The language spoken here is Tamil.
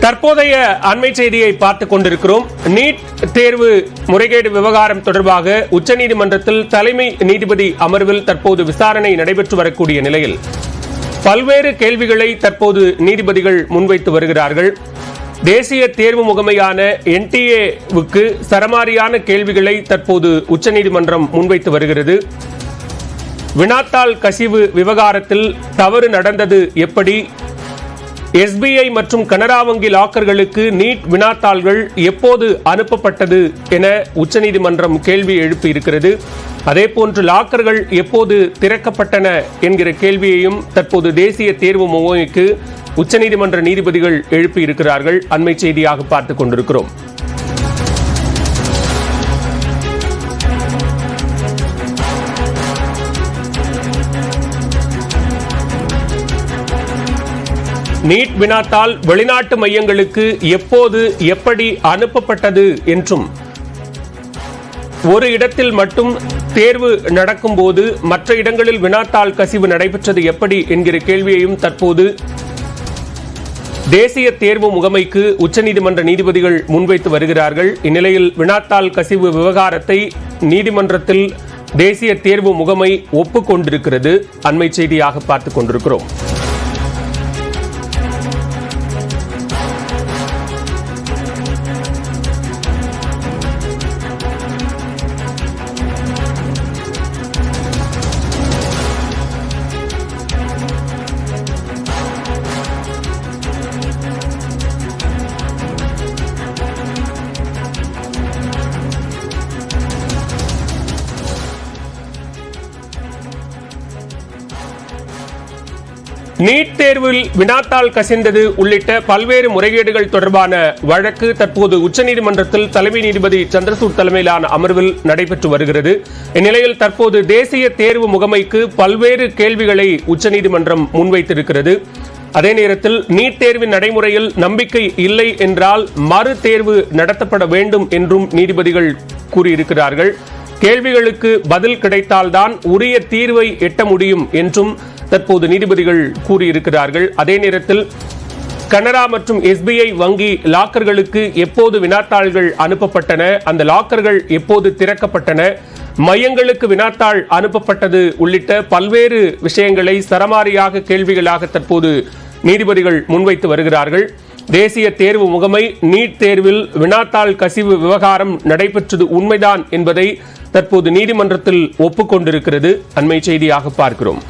தற்போதைய அண்மை செய்தியை பார்த்துக் கொண்டிருக்கிறோம். நீட் தேர்வு முறைகேடு விவகாரம் தொடர்பாக உச்சநீதிமன்றத்தில் தலைமை நீதிபதி அமர்வில் தற்போது விசாரணை நடைபெற்று வரக்கூடிய நிலையில் பல்வேறு கேள்விகளை தற்போது நீதிபதிகள் முன்வைத்து வருகிறார்கள். தேசிய தேர்வு முகமையான என்டிஏவுக்கு சரமாரியான கேள்விகளை தற்போது உச்சநீதிமன்றம் முன்வைத்து வருகிறது. வினாத்தாள் கசிவு விவகாரத்தில் தவறு நடந்தது எப்படி? எஸ்பிஐ மற்றும் கனரா வங்கி லாக்கர்களுக்கு நீட் வினாத்தாள்கள் எப்போது அனுப்பப்பட்டது என உச்சநீதிமன்றம் கேள்வி எழுப்பியிருக்கிறது. அதேபோன்று லாக்கர்கள் எப்போது திறக்கப்பட்டன என்கிற கேள்வியையும் தற்போது தேசிய தேர்வு முகமைக்கு உச்சநீதிமன்ற நீதிபதிகள் எழுப்பியிருக்கிறார்கள். அண்மை செய்தியாக பார்த்துக் கொண்டிருக்கிறோம். நீட் வினாத்தால் வெளிநாட்டு மையங்களுக்கு எப்போது எப்படி அனுப்பப்பட்டது என்றும் ஒரு இடத்தில் மட்டும் தேர்வு நடக்கும்போது மற்ற இடங்களில் வினாத்தாள் கசிவு நடைபெற்றது எப்படி என்கிற கேள்வியையும் தற்போது தேசிய தேர்வு முகமைக்கு உச்சநீதிமன்ற நீதிபதிகள் முன்வைத்து வருகிறார்கள். இந்நிலையில் வினாத்தாள் கசிவு விவகாரத்தை நீதிமன்றத்தில் தேசிய தேர்வு முகமை ஒப்புக்கொண்டிருக்கிறது. அண்மை செய்தியாக பார்த்துக் கொண்டிருக்கிறோம். நீட் தேர்வில் வினாத்தாள் கசிந்தது உள்ளிட்ட பல்வேறு முறைகேடுகள் தொடர்பான வழக்கு தற்போது உச்சநீதிமன்றத்தில் தலைமை நீதிபதி சந்திரசூட் தலைமையிலான அமர்வில் நடைபெற்று வருகிறது. இந்நிலையில் தற்போது தேசிய தேர்வு முகமைக்கு பல்வேறு கேள்விகளை உச்சநீதிமன்றம் முன்வைத்திருக்கிறது. அதே நேரத்தில் நீட் தேர்வின் நடைமுறையில் நம்பிக்கை இல்லை என்றால் மறு தேர்வு நடத்தப்பட வேண்டும் என்றும் நீதிபதிகள் கூறியிருக்கிறார்கள். கேள்விகளுக்கு பதில் கிடைத்தால்தான் உரிய தீர்வை எட்ட முடியும் என்றும் தற்போது நீதிபதிகள் கூறியிருக்கிறார்கள். அதே நேரத்தில் கனரா மற்றும் எஸ்பிஐ வங்கி லாக்கர்களுக்கு எப்போது வினாத்தாள்கள் அனுப்பப்பட்டன அந்த லாக்கர்கள் எப்போது திறக்கப்பட்டன மையங்களுக்கு வினாத்தாள் அனுப்பப்பட்டது உள்ளிட்ட பல்வேறு விஷயங்களை சரமாரியாக கேள்விகளாக தற்போது நீதிபதிகள் முன்வைத்து வருகிறார்கள். தேசிய தேர்வு முகமை நீட் தேர்வில் வினாத்தாள் கசிவு விவகாரம் நடைபெற்றது உண்மைதான் என்பதை தற்போது நீதிமன்றத்தில் ஒப்புக்கொண்டிருக்கிறது. அண்மை செய்தியாக பார்க்கிறோம்.